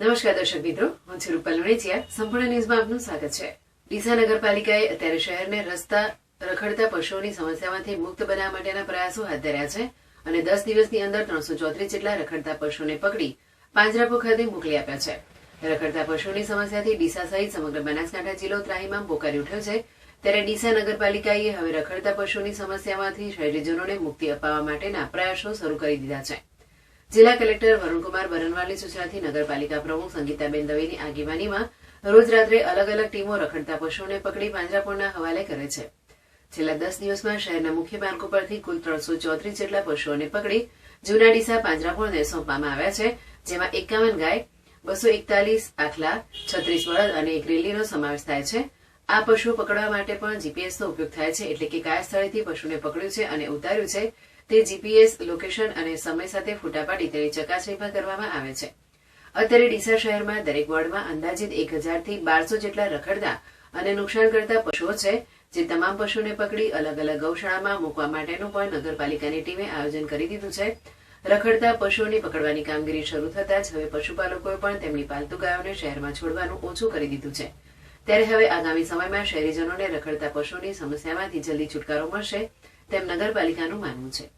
નમસ્કાર દર્શક મિત્રો, હું છું રૂપલ વણેચિયા સંપૂર્ણ ન્યૂઝમાં આપનું સ્વાગત છે. ડીસા નગરપાલિકાએ અત્યારે શહેરને રસ્તા રખડતા પશુઓની સમસ્યામાંથી મુક્ત બનાવવા માટેના પ્રયાસો હાથ ધર્યા છે અને દસ દિવસની અંદર ત્રણસો ચોત્રીસ જેટલા રખડતા પશુઓને પકડી પાંજરાપો ખાતે મોકલી આપ્યા છે. રખડતા પશુઓની સમસ્યાથી ડીસા સહિત સમગ્ર બનાસકાંઠા જિલ્લો ત્રાહીમામ પોકારી ઉઠ્યો છે. ત્યારે ડીસા નગરપાલિકાએ હવે રખડતા પશુઓની સમસ્યામાંથી શહેરીજનોને મુક્તિ અપાવવા માટેના પ્રયાસો શરૂ કરી દીધા છે. જિલ્લા કલેક્ટર વરુણકુમાર બરનવાલની સૂચનાથી નગરપાલિકા પ્રમુખ સંગીતાબેન દવેની આગેવાનીમાં રોજ રાત્રે અલગ અલગ ટીમો રખડતા પશુઓને પકડી પાંજરાપોળના હવાલે કરે છે. છેલ્લા દસ દિવસમાં શહેરના મુખ્ય માર્ગો પરથી કુલ ત્રણસો ચોત્રીસ જેટલા પશુઓને પકડી જૂના ડીસા પાંજરાપોળને સોંપવામાં આવ્યા છે, જેમાં એકાવન ગાય, બસો એકતાલીસ આખલા, છત્રીસ બળદ અને એક રેલીનો સમાવેશ થાય છે. આ પશુઓ પકડવા માટે પણ જીપીએસનો ઉપયોગ થાય છે, એટલે કે કયા સ્થળેથી પશુને પકડ્યું છે અને ઉતાર્યું છે. તે જીપીએસ લોકેશન અને સમય સાથે ફૂટા પાડી તેની ચકાસણી પણ કરવામાં આવે છે. અત્યારે ડીસા શહેરમાં દરેક વોર્ડમાં અંદાજિત એક હજારથી બારસો જેટલા રખડતા અને નુકસાન કરતા પશુઓ છે, જે તમામ પશુને પકડી અલગ અલગ ગૌશાળામાં મૂકવા માટેનું પણ નગરપાલિકાની ટીમે આયોજન કરી દીધું છે. રખડતા પશુઓની પકડવાની કામગીરી શરૂ થતાં જ હવે પશુપાલકોએ પણ તેમની પાલતુ ગાયોને શહેરમાં છોડવાનું ઓછું કરી દીધું છે. ત્યારે હવે આગામી સમયમાં શહેરીજનોને રખડતા પશુઓની સમસ્યામાંથી જલ્દી છુટકારો મળશે તેમ નગરપાલિકાનું માનવું છે.